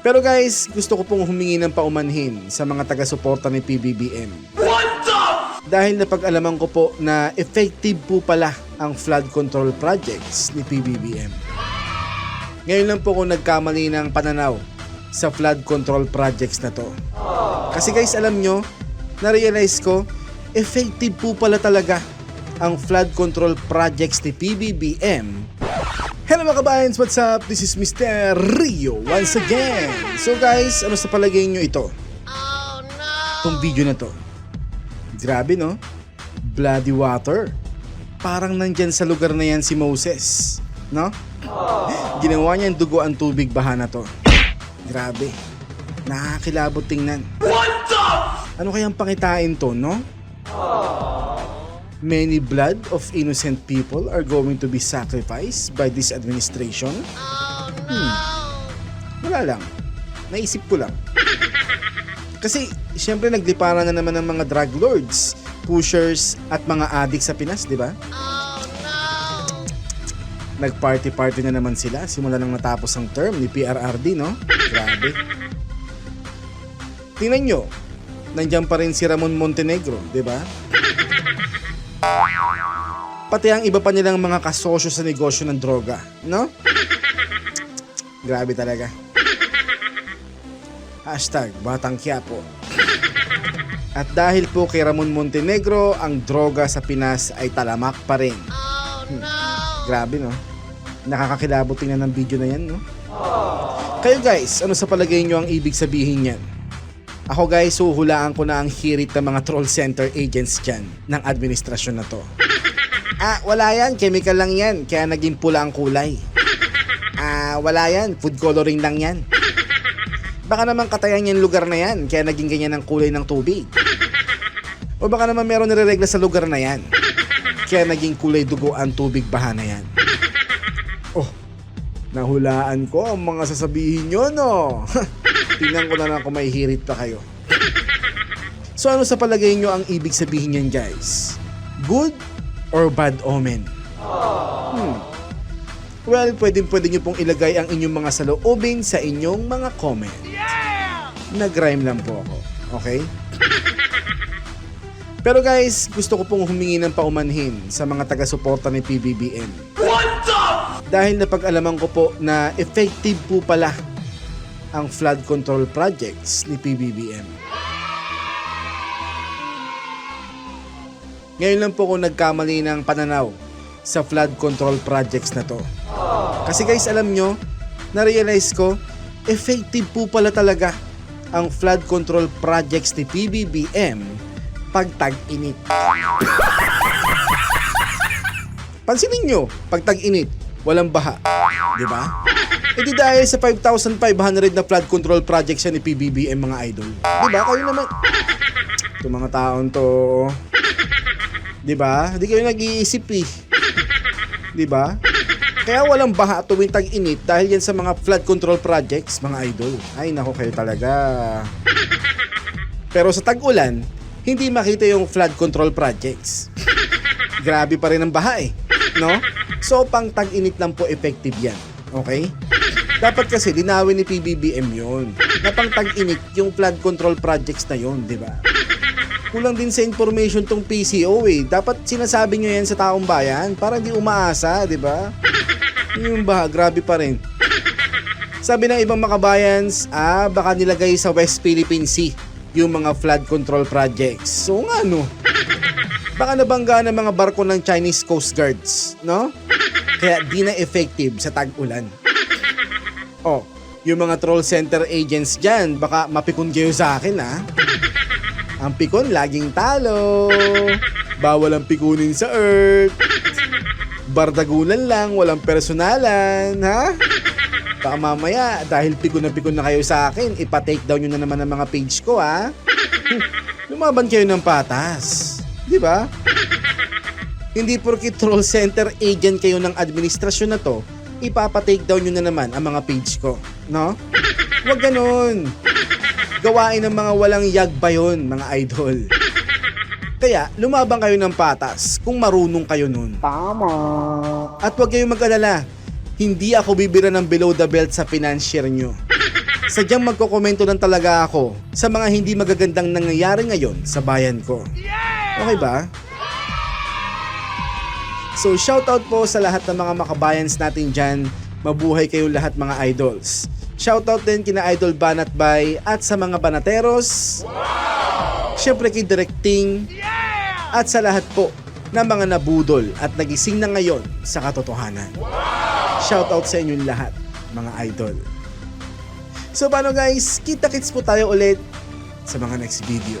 Pero guys, gusto ko pong humingi ng paumanhin sa mga taga-suporta ni PBBM. Dahil napag-alaman ko po na effective po pala ang flood control projects ni PBBM. Ngayon lang po ako nagkamali ng pananaw sa flood control projects na to. Kasi guys, alam nyo, na-realize ko, effective po pala talaga ang flood control projects ni PBBM. Hello mga kabayans, what's up? This is Mr. Rio once again. So guys, ano sa palagay nyo ito? Oh no! Itong video na to. Grabe no? Bloody water. Parang nandyan sa lugar na yan si Moses. No? Ginawa niya dugo ang tubig baha na to. Grabe. Nakakilabot tingnan. Ano kayang pangitain to, no? Many blood of innocent people are going to be sacrificed by this administration? Hmm. Wala lang. Naisip ko lang. Kasi, syempre nagliparan na naman ng mga drug lords, pushers, at mga addicts sa Pinas, di ba? Nag-party-party na naman sila simula nang natapos ang term ni PRRD, no? Grabe. Tingnan nyo, nandyan pa rin si Ramon Montenegro, di ba? Pati ang iba pa nilang mga kasosyo sa negosyo ng droga, no? Grabe talaga. Hashtag Batang Quiapo. At dahil po kay Ramon Montenegro, ang droga sa Pinas ay talamak pa rin. Hmm. Grabe no? Nakakakilabot tingnan ng video na yan no? Kayo guys, ano sa palagay nyo ang ibig sabihin yan? Ako guys, huhulaan ko na ang hirit ng mga troll center agents dyan ng administrasyon na to. Ah, wala yan. Chemical lang yan. Kaya naging pula ang kulay. Ah, wala yan. Food coloring lang yan. Baka naman katayan yung lugar na yan. Kaya naging ganyan ang kulay ng tubig. O baka naman meron nireregla sa lugar na yan. Kaya naging kulay dugo ang tubig baha na yan. Oh, nahulaan ko ang mga sasabihin nyo, no? Tingnan ko na lang kung may hirit pa kayo. So ano sa palagay nyo ang ibig sabihin yan guys? Good or bad omen? Hmm. Well, pwedeng pwede nyo pong ilagay ang inyong mga saloobin sa inyong mga comment. Nag-rhyme lang po ako. Okay? Pero guys, gusto ko pong humingi ng paumanhin sa mga taga-suporta ni PBBM. Dahil napag-alaman ko po na effective po pala ang flood control projects ni PBBM. Ngayon lang po ako nagkamali ng pananaw sa flood control projects na to. Kasi guys, alam nyo, na-realize ko, effective po pala talaga ang flood control projects ni PBBM pag tag-init. Pansinin nyo, pag tag-init, walang baha. Di ba? Di dahil sa 5,500 na flood control projects yan ni PBBM mga idol. Ba? Kayo naman. Itong mga taon to. Ba? Di kayo nag-iisip eh. Ba? Kaya walang baha tuwing tag-init dahil yan sa mga flood control projects, mga idol. Ay, nako kayo talaga. Pero sa tag-ulan, hindi makita yung flood control projects. Grabe pa rin ang baha eh. No? So, pang tag-init lang po effective yan. Okay? Dapat kasi linawin ni PBBM yon na pang tag-init yung flood control projects na yon, di ba? Kulang din sa information tong PCO eh. Dapat sinasabi nyo yan sa taong bayan para hindi umaasa, di ba? Yung baha, grabe pa rin. Sabi ng ibang makabayans, ah, baka nilagay sa West Philippine Sea yung mga flood control projects. So nga no. Baka nabangga ng mga barko ng Chinese Coast Guards, no? Kaya di na effective sa tag-ulan. Oh, yung mga troll center agents dyan, baka mapikon kayo sa akin ha. Ang pikon laging talo. Bawal ang pikunin sa earth. Bardagulan lang, walang personalan, ha? Baka mamaya, dahil pikon na pikon na kayo sa akin, ipa-take down nyo na naman ang mga page ko, ha? Lumaban kayo ng patas. Di ba? Hindi porkit troll center agent kayo ng administrasyon na to, ipapa-take down nyo na naman ang mga page ko. No? Huwag ganun. Gawain ng mga walang yagba yun, mga idol. Kaya, lumabang kayo ng patas kung marunong kayo nun. Tama. At huwag kayong mag-alala, hindi ako bibira ng below the belt sa financier nyo. sadyang magkokomento lang talaga ako sa mga hindi magagandang nangyayari ngayon sa bayan ko. Okay ba? So shoutout po sa lahat ng mga makabayans natin dyan. Mabuhay kayo lahat mga idols. Shoutout din kina Idol Banat Bay at sa mga banateros. Siyempre kay Directing. At sa lahat po ng mga nabudol at nagising na ngayon sa katotohanan. Shoutout sa inyong lahat mga idol. So paano guys, kita-kits po tayo ulit sa mga next video.